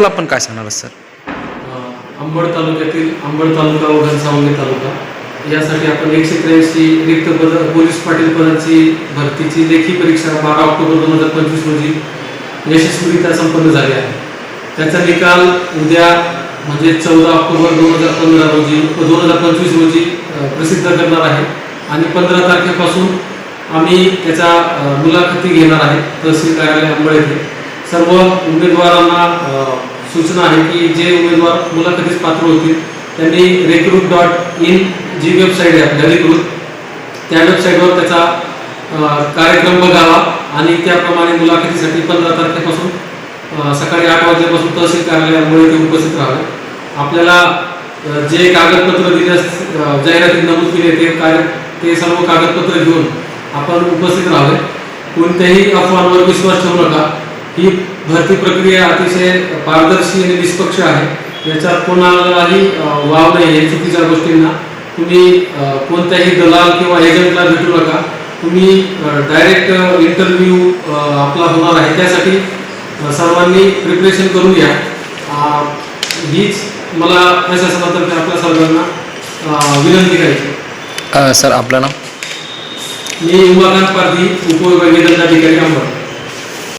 त्याबद्दल आपण काय सांगणार सर? अंबड तालुक्यातील अंबड तालुका व घनसावंगी तालुका. यासाठी आपण एकशे त्र्याऐंशी रिक्त पद पोलीस पाटील पदाची भरतीची लेखी परीक्षा बारा ऑक्टोबर दोन हजार पंचवीस रोजी यशस्वीरित्या संपन्न झाली आहे. त्याचा निकाल उद्या म्हणजे चौदा ऑक्टोबर दोन हजार पंधरा रोजी दोन हजार पंचवीस रोजी प्रसिद्ध करणार आहे. आणि पंधरा तारखेपासून आम्ही त्याच्या मुलाखती घेणार आहे तहसील कार्यालय अंबड येथे. सर्व उमेदवारांना सूचना आहे की जे उमेदवार मुलाखतीस पात्र होतील त्यांनी recruit dot in G website आहे आपल्या त्या वेबसाईटवर त्याचा कार्यक्रम बघावा आणि त्याप्रमाणे मुलाखतीसाठी पंधरा तारखेपासून सकाळी आठ वाजल्यापासून तहसील कार्यालयामुळे ते उपस्थित राहावे. आपल्याला जे कागदपत्र दिल्यास जाहिरातीत नमूद केले ते कार्य ते सर्व कागदपत्र घेऊन आपण उपस्थित राहावे. कोणत्याही अफवांवर विश्वास ठेवू नका. ही भरती प्रक्रिया अतिशय पारदर्शी आणि निष्पक्ष आहे. याच्यात कोणालाही वाव नाही आहे चुकीच्या गोष्टींना. तुम्ही कोणत्याही दलाल किंवा एजंटला भेटू नका. तुम्ही डायरेक्ट इंटरव्ह्यू आपला होणार आहे. त्यासाठी सर्वांनी प्रिपरेशन करून घ्या. हीच मला प्रशासनातर्फे आपल्या सर्वांना विनंती करायची. सर आपलं नाव? मी उमाकांत पारधी उपविभागीय दंडाधिकारी अंबड